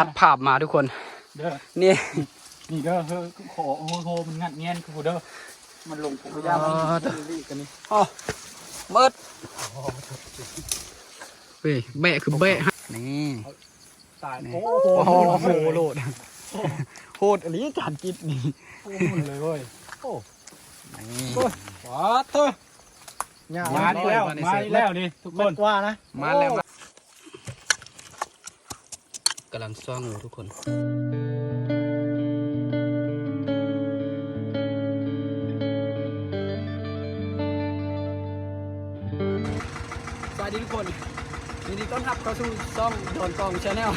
ตัดภาพมาทุกคน เด้อ นี่นี่เด้อเฮ้ยขอโอ้โหมันงัดเงี้ยนคือเด้อ มันลงผมก็ยามันอ๋อเด้อรีบกันนี่อ๋อเบิดเว้ยแบะคือแบะฮะนี่ตายนี่โอ้โอ้โหโหโหดโหดอันนี้จานกิดนี่โอ้โหเลยเว้ยโอ้นี่ว้าเถอะมาอีกแล้วมาอีกแล้วนี่ทุกคนว่านะมาแล้วมา กำลังซ่องอยู่ทุกคนสวัสดีทุกคนยินดีต้อนรับเข้าสู่ซ่องโดนกองชาแนล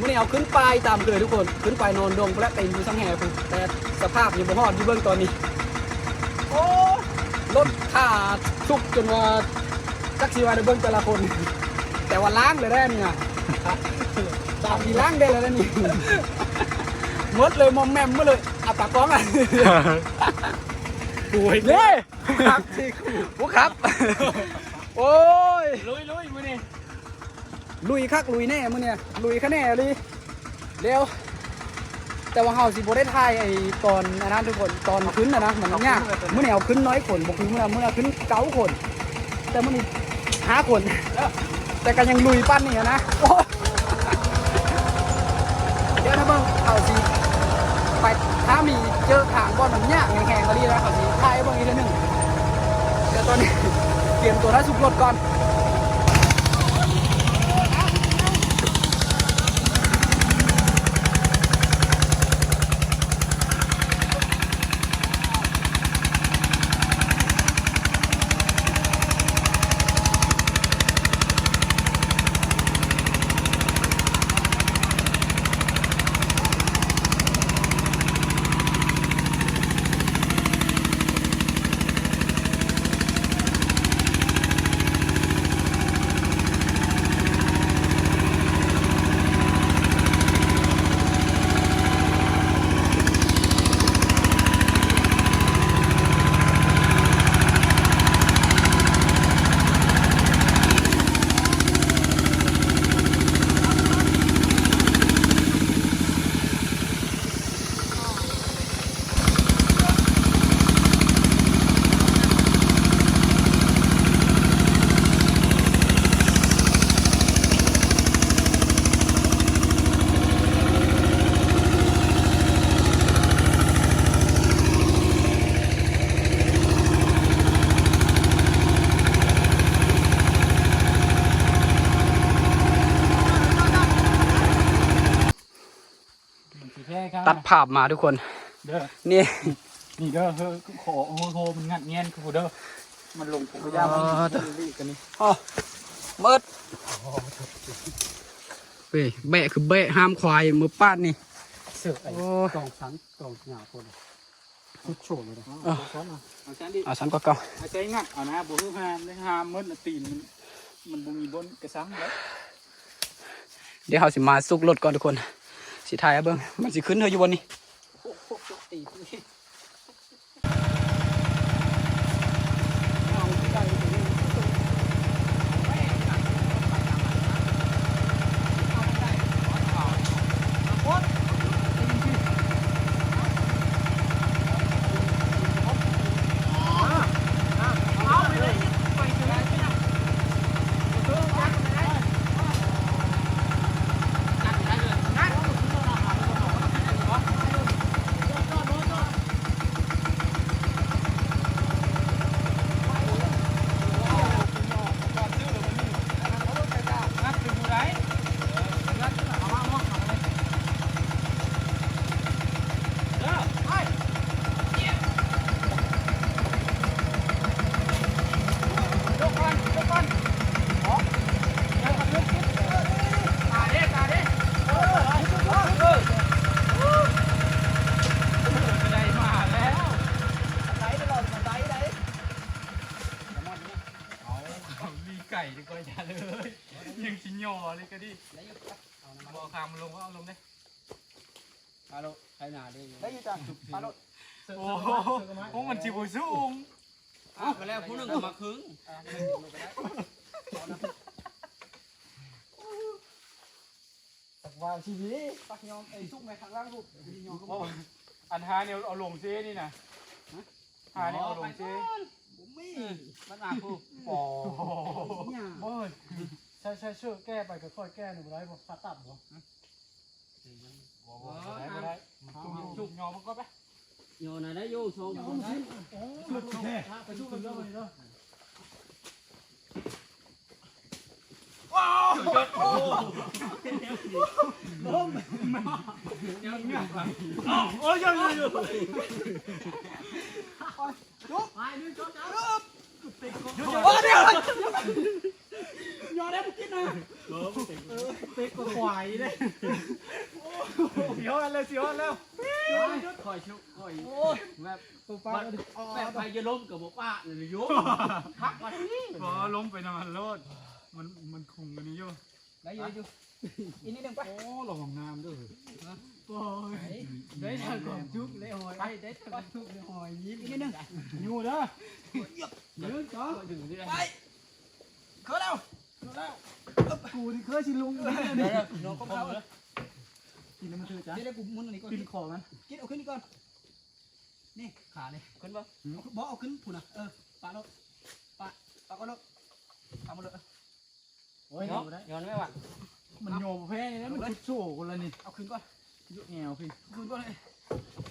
มื่อนี้เอาขึ้นไปตามเคยทุกคน ขึ้นไปนอนดงและไปอยู่สังแห่ผมแต่สภาพอยู่บ่ฮอดอยู่เบื้องตอนนี้ โอ้รถขาดทุกจนว่าจักสีวาในเบื้องแต่ละคน แต่ว่าล้างเลยได้เนี่ย ตามที่ล้างได้เลยนะนี่หมดเลยมอมแมมหมดเลยอับปากกล้องอะป่วยเน่ครับผู้ครับ โอ้ย ลุยลุยมือนี่ลุยคักลุยแน่มื้อเนี่ยลุยคะแน่เลยเร็วแต่ว่าเฮาสิบ่ได้ถ่ายไอ้ตอนอันนั้นทุกคนตอนขึ้นนะนะมันยากมื้อนี้เอาขึ้นน้อยคนบ่คือมื้อนั้นมื้อนั้นขึ้นเก้าคน แต่มื้อนี้ห้าคน แต่ก็ยังลุยปั้นนี่อะนะโอ้ยเดี๋ยวถ้าเบิ่งเขาสิไปถ้ามีเจอถางบอลมันยากแข็งๆก็ดีนะเขาสิถ่ายเบิ่งอีกเทื่อหนึ่งเดี๋ยวตอนนี้เตรียมตัวท้าสุกรถก่อน ภาพมาทุกคน เด้อ นี่นี่เด้อเฮ้ยขอโอ้โหมันงัดเงี้ยนคือเด้อ มันลงผมก็ยามันอ๋อเด้อรีบกันนี่อ๋อเบิดเว้ยแบะคือแบะห้ามควายมือป้านนี่ เสือไอ้โอ้กองสังกองหงาคนทุกโฉมเลยนะอะเอาชั้นดิเอาฉันก็เก่าเอาใจงัดเอานะบ่ฮือฮามเลยฮามมืดน่ะตีนมันมันบ่มีบนกระสังแล้ว เดี๋ยวเราสิมาสุกรถก่อนทุกคน สิถ่ายเอาเบิ้งมันสิขึ้นเธออยู่บนนี้ ตีนนี่ มีไก่ ดีกว่าอย่าเลย ยังชิ้นยอเลยก็ดิบอกคำลงก็เอาลงได้ ฮัลโหลใครหนาดิได้อยู่จ้ะฮัลโหลโอ้โหโอ้มันจิบสูงอ้าวไปแล้วผู้หนึ่งก็มาคึงตว้าวชีวิตปักยอมไอ้ซุกแม่ข้างล่างลูกยอมก็โอ้อันหาเนี่ยเอาลงเซ่นี่นะหาเนี่ยเอาลงเซ่ ผมไม่มันมาคู่โอ้เนี่ยโอ้ยใช่ใช่ช่วยแก้ไปค่อยๆแก้หนึ่งไรบ่ฟาตับบ่ได้ก็ได้จุ่มจุ่มยอมันก็ไปโยนอะไรโยโชว์โอ้ยชุดแท้ไปชุดกันเลยเนาะโอ้ยยังอยู่ไปนี่โจ๊กจ้าว้าเดี๋ ยวยอได้บุกินนะเต็กกว่าควายเลยเสียวันเลยเสียวันแล้วคอยชุคอยแบบตัวป้าแบบไปจะล้มกับบอกป้าเลยโยพักมาที่พอล้มไปนอนโลดมันมันคุมกันนี่อยู่ได้อยู่อยู่อีกนิดนึงไปโอ้หลองงามด้วย โอ้ยได้ทางของชุกเลยหอยไปได้ทางของชุกเลยหอยยิ้มอีกนิดนึงอยู่เด้อเดี๋ยวจ้าถึงที่ไหนไปเข้าแล้วกูที่เคยชิลุงเลยเดี๋นี่ยวน้องก็เข้าแล้วกินน้ำมันเถื่อจ้ะเดี๋ยวกูมุนอันนี้ก่อนกินคอมันกินเอาขึ้นนี่ก่อนนี่ขาเลยคนบ่บอกเอาขึ้นผูนะเออปะรถปะปะก็รถปะมาเลยโอ้ยย้อนย้อนไม่หวังมันโยมแพ้นี่มันชุดโซ่กันเลยนี่เอาขึ้นก่อน ยุแงวพี่เอาขึ้นก่อนเลย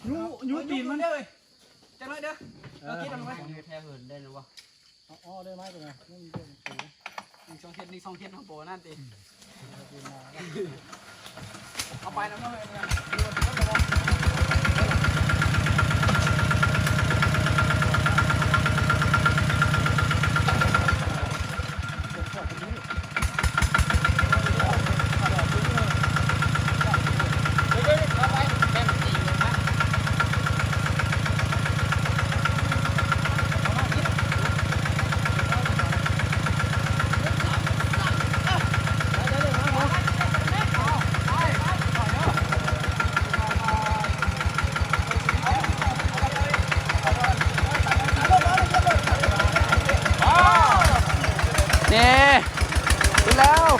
ยุยุตีนมันเด้อเลยจังเลยเด้อเออคิดเอาไว้แท้เหินได้หรือวะอ๋อได้ไหมเป็นไงนี่เป็นหนึ่งสองเทียนนี่สองเทียนของโบนั่นตีเอาไปแล้วก็เลยนี่ขึ้นแล้ว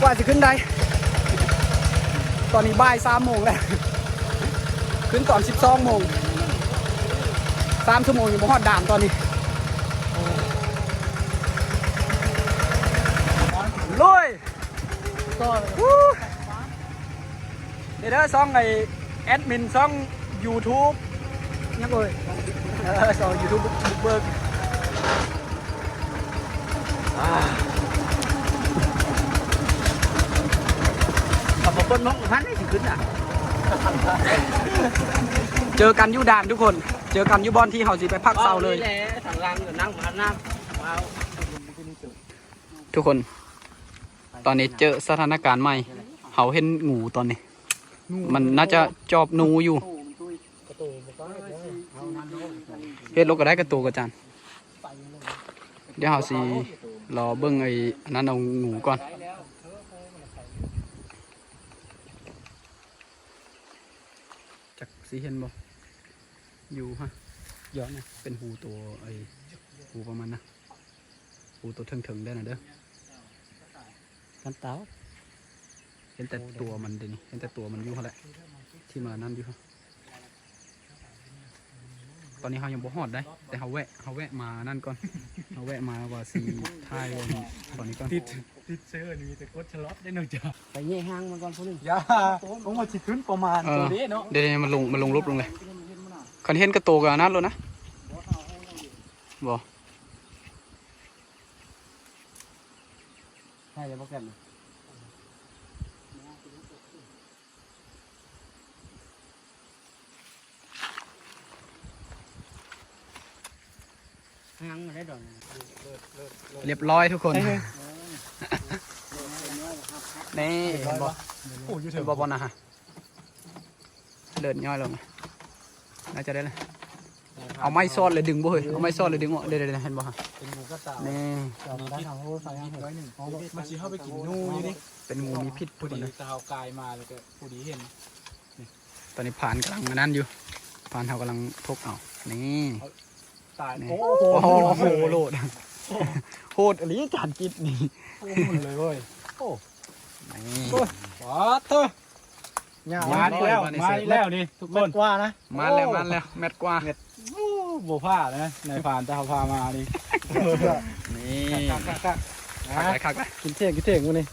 กว่าจะขึ้นได้ ตอนนี้บ่าย สามโมงแล้วขึ้นตอนสิบสองโมงสามชั่วโมงอยู่บนหอดด่านตอนนี้ลุยเดี๋ยวเด้อซ่องไอแอดมินซ่อง YouTube ยังเอ่ยเออซ่อง YouTube บุกเบิกอ่า ขับมาคนน้องพันให้ถึงขึ้นอะเจอกันยูด่านทุกคน เจอกันยูบอลที่เฮาสิไปพักเสาเลย ทางล่างนั่งมาหน้าว้าวทุกคน ตอนนี้เจอสถานการณ์ใหม่เฮาเห็นงูตอนนี้ มันน่าจะจอบหนูอยู่เฮ็ดลกก็ได้กระตูกระจานเดี๋ยวเฮาสิรอเบิ่งไอ้อันนั้นเอางูก่อน จัก สิเห็นบ่อยู่ฮะย้อนนะเป็นหูตัวไอ้หูประมาณนะหูตัวถึงๆได้นะเด้อกันเต้าเห็นแต่ตัวมันเดี๋ยวนี้เห็นแต่ตัวมันอยู่เขาแหละที่มานั่นอยู่ฮะ ตอนนี้เขายังบ่ฮอดได้ แต่เขาแวะเขาแวะมานั่นก่อน เขาแวะมาว่าสีท้ายวันตอนนี้ก่อนติดติดเสื้อนี่มีแต่กดชะลอดได้หนึ่งจ้ะไปเงี้ยห้างมันก่อนคนนึงยาผมว่าสิขึ้นประมาณเอตัวอนี้เนาะเดี๋ยวๆมันลงมันลงรูปลงเลยคันเห็นกระโตกับอันนั้นเลยนะบ่ใช่เลยโปรแกรม ห้างมาได้ดอกเรียบร้อยทุกคนนี่เห็นบ่โอ้ยอยู่เถเห็นอะบ่บอลนะฮะเดินย่อยลงน่าจะได้เลยเอาไม้ซ่อนเลยดึงบ่เฮ้ยเอาไม้ซ่อนเลยดึงออกเดี๋ยวๆๆเห็นบ่ฮะเป็นงูกระต่ายนี่เราได้ทำให้ไฟยังไว้หนึ่งมันสิเข้าไปกินนูอยู่นี่เป็นงูมีพิษพอทุกคดีนเลยตาวกายมาแล้วก็พอดีเห็นตอนนี้ผ่านกลางอันนั้นอยู่พานเฮากำลังทกเอานี่ ตายนี่โอ้โอ้โหโหโหลดโหดอะไรจานกิดนี่หมดเลยเว้ยนี่ว้าเถอะมาอีกแล้วมาอีกแล้วนี่ทุกคนกว่านะมาแล้วมาแล้วแมตกว่าโอ้โบผ้านะในผ่านจะเอาพามานี่นี่คักคักคักคักนะไปคักไปกินเที่ยงกินเที่ยงวันนี้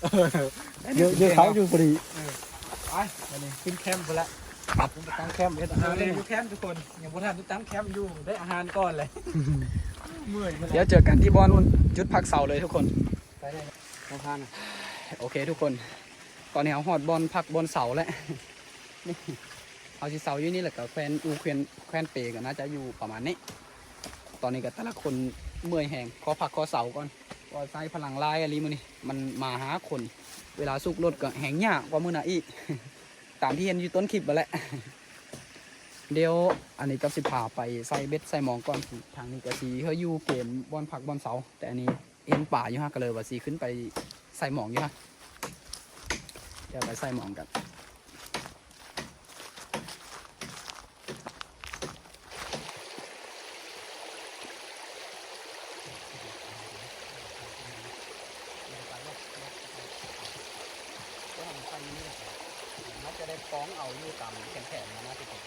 เยอะเยอะเขาอยู่พอดีไปวันนี้ขึ้นแคมป์ไปแล้วครับ ตั้งแคมป์เอ็ดอาหารเลยอยู่แคมป์ทุกคนยังบ่ทันได้ตั้งแคมป์อยู่ได้อาหารก่อนเลยเมื่อยมาเดี๋ยวเจอกันที่บอลจุดพักเสาเลยทุกคนไปได้บ่ทันโอเคทุกคน ตอนนี้เอาหอดบอลพักบอลเสาแล้วนี่เอาสิเสาอยู่นี่แหละกับแควนอูแควนแควนเปกันน่าจะอยู่ประมาณนี้ ตอนนี้ก็แต่ละคนเมื่อยแหงขอพักขอเสาก่อนก็ใช้พลังลายอะไรมือนี่มันมาหาคน เวลาสุกรถก็แหงยากกว่ามือหนาอีก ตามที่เห็นอยู่ต้นคลิปมาแหละเดี๋ยวอันนี้ก็สิพาไปใส่เบ็ดใส่หมองก่อนทางนี้ก็สีเขาอยู่เกมบอลผักบอลเสาแต่อันนี้เอ็นป่าอยู่ฮะก็เลยว่าสีขึ้นไปใส่หมองอยู่ฮะเดี๋ยวไปใส่หมองกันจะได้ฟ้องเอาอยู่ตามแขนๆนะนะทุกคน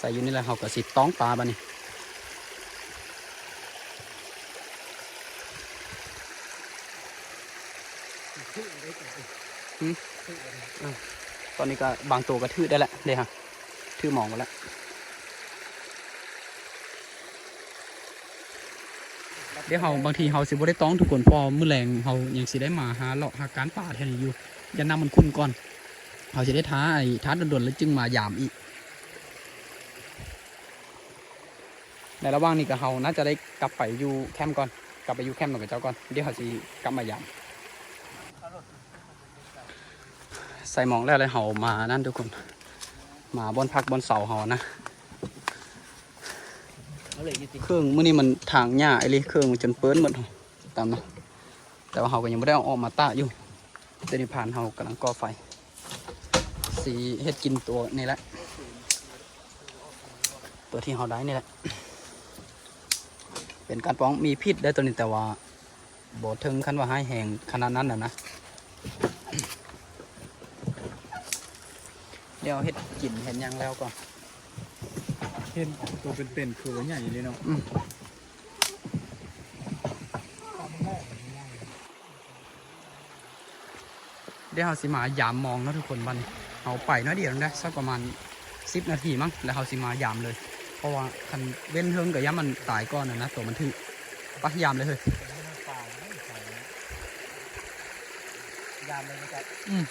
ใส่ อยู่นี่แหละเขาก็สิต้องปลาบะนี่หืมอ้าวตอนนี้ก็บางตัวก็ทื่อได้แล้วเดี๋ยวฮะทื่อหมองไปแล้วเดี๋ยวเขาบางทีเขาสิบ่ได้ต้องทุกคนเพอมื้อแรงเขายังสิได้มาหาเลาะหาการป่าแทนนี้อยู่อย่านำมันคุ้มก่อนเขาสิได้ท้าไอ้ท้าดนๆแล้วจึงมายามอีก ในระหว่างนี้ก็เฮาน่าจะได้กลับไปอยู่แคมป์ก่อน กลับไปอยู่แคมป์กับเจ้าก่อน เดี๋ยวเขาสิกลับมายามใส่หมองแล้วเลยเฮามานั่นทุกคน มาบนพักบนเสาเฮานะ เครื่องมื้อนี้มันทางหญ้าไอ้ลยเครื่องมันจนเปิ้นหมดตามนะแต่ว่าเฮาก็ยังไม่ได้อออกมาตาอยู่แต่นี่ผ่านเฮากำลังก่อไฟ สีเฮ็ดกินตัวนี่แหละตัวที่เฮาได้นี่แหละ เป็นการป้องมีพิษได้ตัวนี้แต่ว่าบ่ถึงขั้นว่าให้แหงขนาดนั้นน่ะนะ เดี๋ยวเฮ็ดกินเห็นหยังแล้วก่อนเห็นตัวเป็นๆคือใหญ่เลยเนาะเดี๋ยวเราสิมายามมองเนาะทุกคนบัดนเอาไปเนาะเดียวนะสักประมาณสิบนาทีมั้งแล้วเราสิมายามเลย เพราะว่าคันเว้นเฮิงกับย่ามันตายก่อนนะนะตัวมันถือปะยามเลยเฮ้ยยามเลยนะครับอืม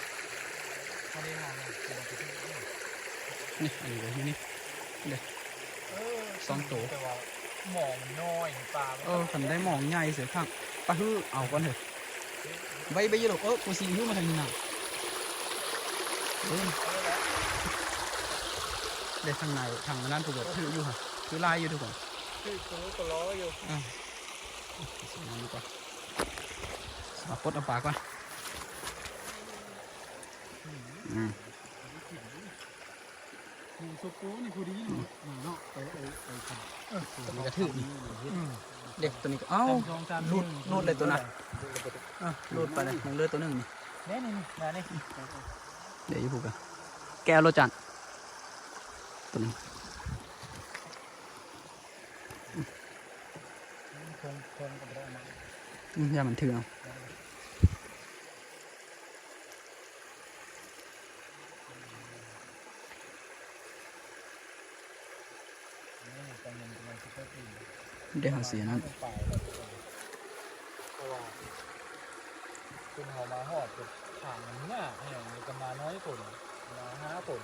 เขาได้มานี่อันนี้เลยนี่เด็กสองตัวแต่ว่าหมอมันน้อยปลาเออคันได้มองใหญ่เสียข้างปะฮือเอาก่อนเถอะใบใบยี่หรอกเออกูสิหิ้วมาทางนี้น่ะ เออเดี๋ยวทางในทางนั้นถูกกดถืออยู่ค่ะถือลายอยู่ทุกคนคือตัวก็ล้ออยู่สวยงามดีกว่ามาปลดเอาปลาก่อนอืมสุกโก้นี่พอดีเนาะไปไปไปทตัวนี้กระทืบนี่เด็กตัวนี้ก็เอ้าำสองสามรูดรูดเลยตัวนั้นอะรูดไปเลยมึงเลือดตัวหนึ่งนี่นี่นี่มานี่เดี๋ยวอยูพูกันแก้วโรจัน ตัวนึงคงคงเราอืมอย่ามันถือเอาเงินกำลังจะไปตีเดี๋ยวเขาเสียนั่นไปเพราะว่าขึ้นเฮามาฮอดก็ถามมันเนี่ยแห่งนี้ก็มาน้อยคนมาห้าคน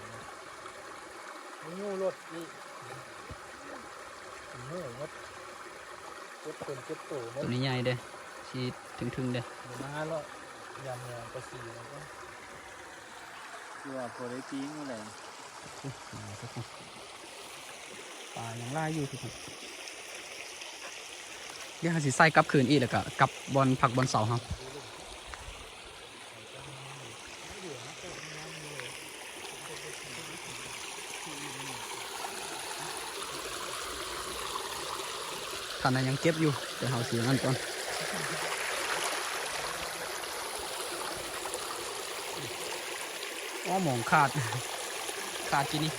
งูรถอีกงูรถเจ็บเป็นเจ็บตัวหมดตัวนี้ใหญ่เด้ชีถึงๆเด้เดี๋ยวมาแล้วยำเนื้อก็สีแล้วก็คือว่าพอได้ปิ้งอะไรปลายังล่าอยู่ทุกคนเดี๋ยวเราสิใส่กลับคืนอีกแล้วก็กลับบอลผักบอลเสาครับ ขณะยังเก็บอยู่เดี๋ยวเราเสียงันก่อนอ้อหมองขาด ขาดจีนี่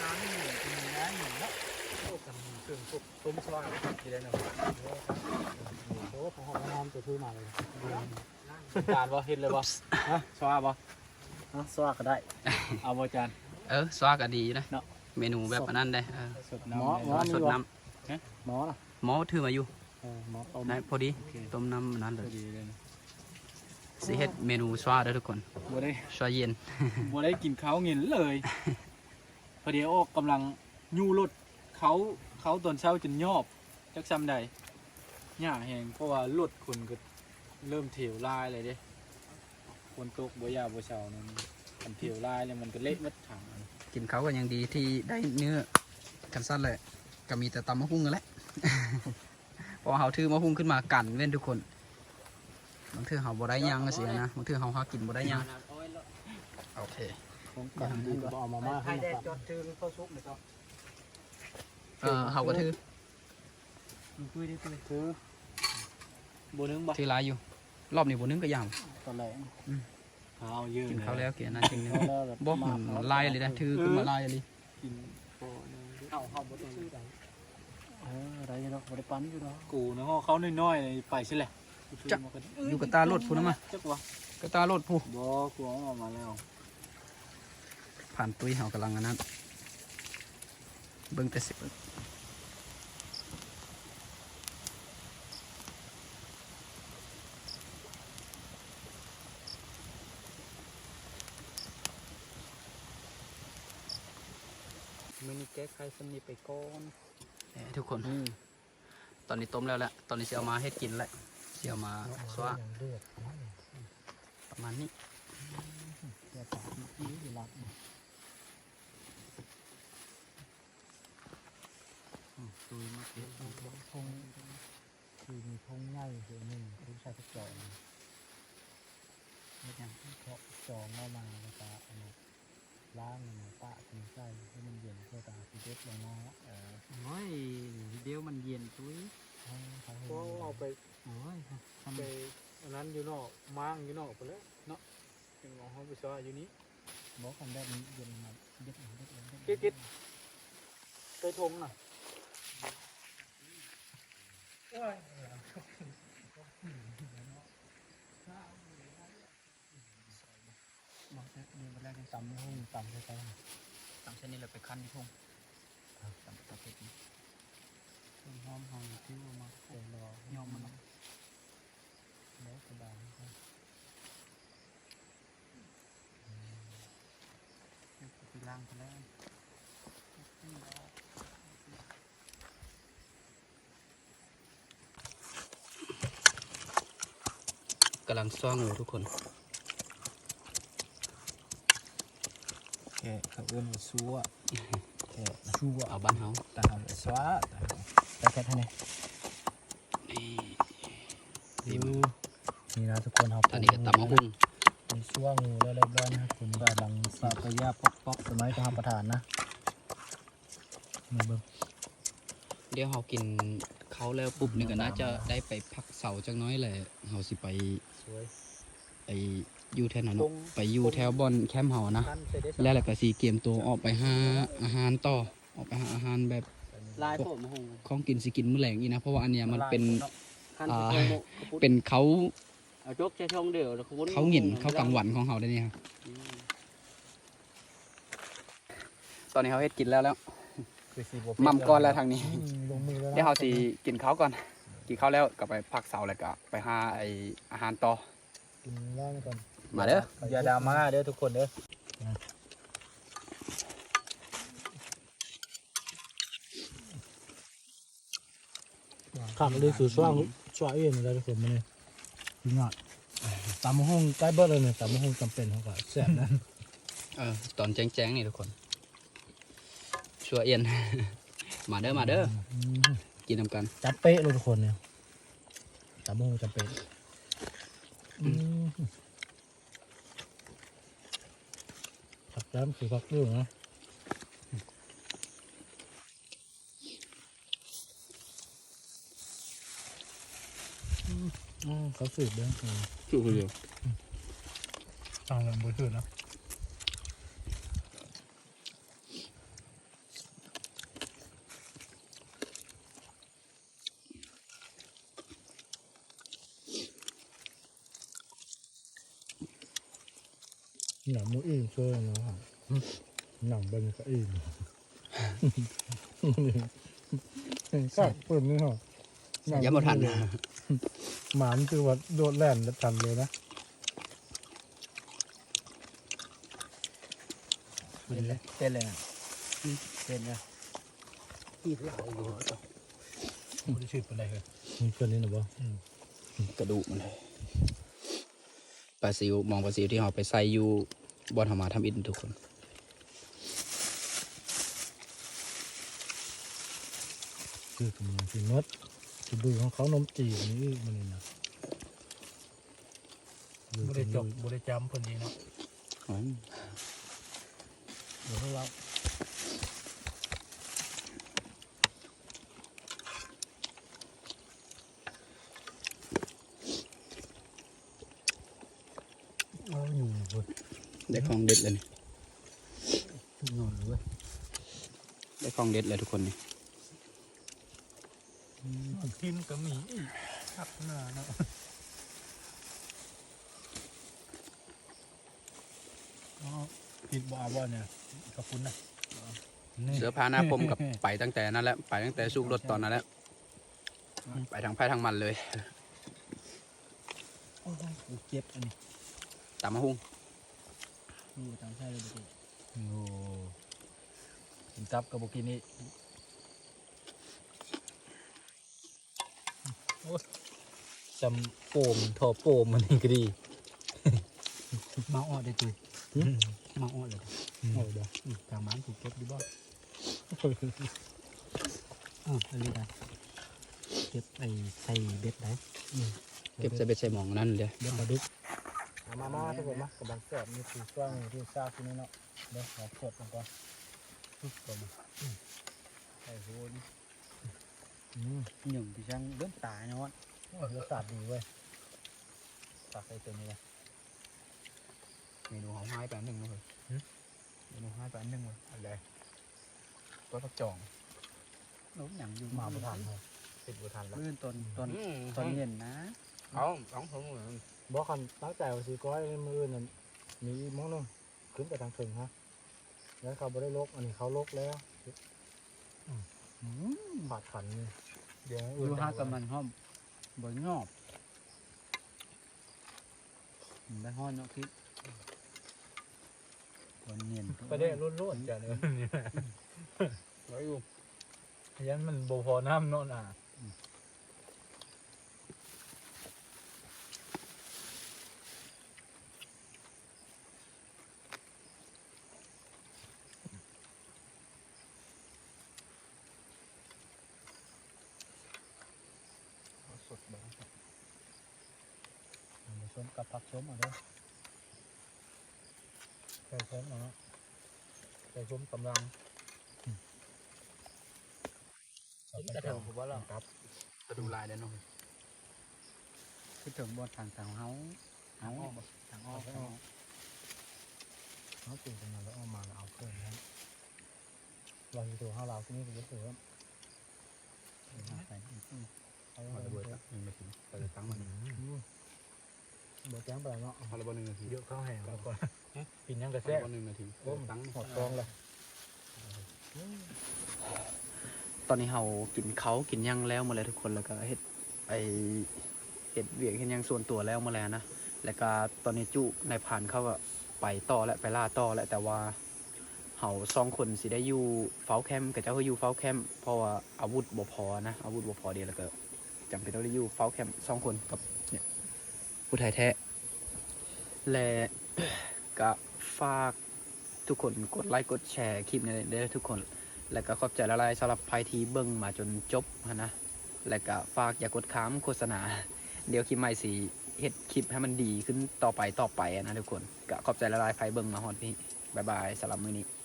ทานหนึ่งกินน้ำหนึ่งแล้วโอ้กันเครื่องพวกต้มสว่างกินได้หนึ่งโอ้ของหอมหอมตัวทื่อมาเลยจานบ่เห็นเลยบ่ฮะสว่างบ่ฮะสว่างก็ได้ เอาบ่จาน เออสวาก็ดีนะเนาะ เมนูแบบอันนั้นได้เออสดน้ำหมอสดน้หมอล่ะำหมอถือมาอยู่เออหมอต้มได้พอดีต้มน้ำอันนั้นเลยดีเลยสิเฮ็ดเมนูสวาเด้อทุกคนบ่ได้สวาเย็นบ่ได้กินข้าวเงินเลย พอดีโอ้กำลังยู่รถเขาเขาตอนเช้าจนยอบจักซ้ำใดหญ้าแหงเพราะว่ารถคนก็เริ่มเถียวลายเลยเด้ฝนตกบ่ยาบ่เช้านั่นมันเถียวลายเลยมันก็เละหมัดถัง กินเขาวก็ยังดีที่ได้เนื้อกันสั้นเลยก็มีแต่ตำมะฮุ่งนั่นแหละพอเขาถือมะฮุ่งขึ้นมากันเว้นทุกคนบางเทื่อเขาบ่ได้หยังก็เสียนะบางเทื่อเขาหากินบ่ได้หยังโอเคของกันดีก็เอามามาให้แดดจอดถือเข้าซุกเลยก็เออเขาก็ถือคุยดิคุยถือบ่นึงบ่ถือหลายอยู่รอบนี้บ่นึงก็ยังตอนแรก อืมเอาเยอะกินเขาวแล้วเกี่ยนะจริงนึงเอาแล้วแบบบ่มันลายเลยนะถือขึ้นมาลายเลยกินพอนึงเอาเฮาบ่ต้องซื้อได้เอออะไรเนาะบ่ได้ปั้นอยู่เนาะกูเนาะเขาน้อยๆนี่ไปซิแหละจักอยู่กับตารถพูนนะมาจักว่าก็ตารถผู้บ่กูเอาออกมาแล้ว ผ่านตุ้ยเขากำลังอันนั้นเบิ่งแต่สิ มื้อนี้แก้ไขสนิทไปก่อนเอ้ยทุกคนตอนนี้ต้มแล้วแหละตอนนี้สิเอามาเฮ็ดกินแหละสิเอามาสวะเลือดประมาณนี้แก้ปากอีอยู่ลักตุ้ยมาเก็บทงคือมีทงใหญ่คือหนึ่งผู้ชายทุกจองเฮ็ดหยังเพราะจองเอามาแล้วก็เอามา ล้างมันปะถึงใส่ให้มันเย็นเพื่อตาสิเด็ดลงมาเออโอ้ยเดี๋ยวมันเย็นตุ้ยก็เอาไปโอ้ยไปอันนั้นอยู่นอกม้างอยู่นอกไปแล้วเนาะเป็นของเขาไปซอยอยู่นี้บอกกันแบบนี้เย็นมาเด็ดเด็ดเด็ดกิ๊ดไปทงน่ะบอกจะ เดี๋ยวไปแรกตำห้องต่ำใกล้ตามเส้นนี้เราไปคั้นที่ทุ่งตามตะเพ็ดนี่ๆหอมหอมที่ว่ามาเดี๋ยวรอย่อมมันแล้วกระดาษไปล้างไปแล้วกำลังซ่องอยู่ทุกคน แค่เขาเอื้อนว่าซัวแค่ซัวเอาบ้านเฮาตามสวะแต่แค่เท่านี้นี่นี่นี่นะทุกคนครับตอนนี้ก็ตำมะฮุ่งมีซัวงูแล้วเรียบร้อยนะครับคุณกำลังสาบกระยาป๊อกป๊อกสมัยทำประทานนะมาเบิ่งเดี๋ยวเรากินเขาวแล้วปุ๊บนี่ก็น่าจะได้ไปพักเสาจังน้อยแหละเราสิไปสวยไป อยู่แถวนั้นตรเนาะงไปอยู่แถวบอนแคมป์เฮานะขั้นใส่ได้แล้วแหละก็สีเกมตัวออกไปหาอาหารต่อ ออกไปหาอาหารแบบลายผมหงของกินสิกินมื้อแลงอีนะ เพราะว่าอันเนี้ยมันเป็นคันอ่าที่โงกเป็นเขาเอาจกใช้ช่องเดียวแล้วคุณเขาหงินเขากลางวันของเขาได้เนี่ยครับตอนนี้เขาเฮ็ดกินแล้วแล้วคือสีบ่หม่ำก่อนแล้วทางนี้อืมลงมือแล้วนะเดี๋ยวเราสิกินข้าวก่อน กินข้าวแล้วก็ไปพักเสาแล้วก็ไปหาไออาหารต่อกินเหล้าก่อน มาเด้ออย่าดราม่าเด้อทุกคนเด้อขับเลยสู่ช่วงช่วงเอ็นเลยทุกคนมาเนี่ยพี่งอดตามห้องใกล้เบิร์เลยเนี่ยตามห้องจำเป็นเขาก็แซ่บนะเออตอนแจ้งๆนี่ทุกคนชัวเอียน มาเด้อมาเด้ออืมกินนำกันจัดเป๊ะเลยทุกคนเนี่ยตามห้องจำเป็นอืม ผักแก้มคือผักเรื่องนะอืมอ๋อเขาสืบเด้ออืมสู้คนเดียวทางเงินบุตรนะหนังมูอิ่มช่วยนะครับหนังเป็น ก็อิ่มก็เปิดนี่เหรอหนังยังบ่ทันหมามันคือว่าโดดแล่นแล้วทันเลยนะเป็นเลยเป็นเลยนะเป็นเลยอีกหลายอยู่ไม่ได้ชื่อเป็นอะไรเลยมีเพื่อนนี่หรือเปล่ากระดูกมันเลยปลาซิวมองปลาซิวที่เราไปใส่อยู่บอนธรรมาทำอินทุกคน คือกำลังสิมดคือบือของเขานมจีบนี่มันนี่นะบริจบบริจำคนดีเนาะอืมเดี๋ยวเราเอาอยู่บนได้ของเด็ดเลยนี่นอนเลยได้ของเด็ดเลยทุกคนนี่ กินก็มีขับหน้าเนาะผิดบ่าบ่เนี่ยขอบคุณนะเสือพาหน้าพรมกับไปตั้งแต่นั้นแหละไปตั้งแต่สุกรถตอนนั้นแล้วไปทางไพ่ทางมันเลยโอ้ยกูเจ็บอันนี้ตามมาหุ้งอยู่ตามใช่เลยดิโอ้กินตับกับบุกินนี่โอ้ย จำโปมทอโปมมันนี่ก็ดี มาออดได้ตุยมาออดเลยโอ้ยเดี๋ยวทางบ้านถูกเก็บดีบ่อ่าอะไรกันเก็บไอ้ใส่เบ็ดได้เก็บใส่เบ็ดใส่หมองนั่นเลยเดี๋ยวมาดึกมามาทุกคนมากำลังแสบมีสีช่วงที่ซาที่นี่เนาะเดี๋ยวขอขวดลงก่อนทุกคนไอ้โหนี่อืม หนึ่งที่ช่างเลื่อนตายเนาะโอ้ยรสชาติดีเว้ยตักใส่ตัวนี้เลยเมนูของห้ายไปอันหนึ่งเลยหึเมนูห้ายไปอันหนึ่งเลยอะไรก็ต้องจองล้มอย่างอยู่มาบุทานเลยติดบุทานแล้วเลื่อนตอนตอนตอนเย็นนะเอาสองถุงเลยบอกคันตั้งใจว่าสีก้อยมือนั่นมีอีกมั้งนึงขึ้นไปทางถึงฮะแล้วเขาไม่ได้ลกอันนี้เขาลกแล้ว บาดขันนี่เดี๋ยวอยู่ห้ากับมันห้อมบนงอบได้ห้อนเนาะคิดตอนเย็นไปได้รุ่นๆจ้ะเนี่ยไว้อยู่ยันมันโบพอน้ำเนาะน่ะ สดแบบ มาชมกับผักชมเอะเด้อใส่ชมเนาะใส่ชมกำลังกระเถิบผมว่าเราครับจะดูลายได้เนาะคือถึงบนทางทางเฮาเฮาทางอ้อมเขาตื่นกันมาแล้วเอามาแล้วเอาเพื่อนนะเราอยู่ตัวห้าเราที่นี่ก็จะถือว่าไปเขาพอระเบิดละหนึ่งนาทีไปเลยตั้งมันเบิดแจ้งไปแล้วเนาะพอระเบิดหนึ่งนาทีเยอะเข้าแห้งแล้วก่อนปินยังกระแซ่แซ่หนึ่งนาทีโอ้ตั้งหอดกองเลยตอนนี้เรากินเขาวกินหยังแล้วหมาเลยทุกคนแล้วก็เฮ็ดไอเฮ็ดเวียกเฮ็ดหยังส่วนตัวแล้วหมาแล้วนะแล้วก็ตอนนี้จุในผ่านเขาก็ไปต่อและไปล่าต่อแล้วแต่ว่าเฮาสองคนสิได้อยู่เฝ้าแคมป์กับเจ้าก็อยู่เฝ้าแคมป์เพราะว่าอาวุธบ่พอนะอาวุธบ่พอเดียวแล้วก็จำเป็นต้องได้อยู่เฝ้าแคมป์สองคนกับเนี่ย ผู้ไทยแท้ และก็ฝากทุกคนกดไลค์กดแชร์คลิปนี้เด้ทุกคน แล้วก็ขอบใจละลายสำหรับใครที่เบิ่งมาจนจบนะ แล้วก็ฝากอย่ากดค้ามโฆษณา เดี๋ยวคลิปใหม่สีเฮ็ดคลิปให้มันดีขึ้นต่อไปต่อไปนะทุกคน ก็ขอบใจละลายใครเบิ่งมาฮอดนี้บายบายสำหรับมื้อนี้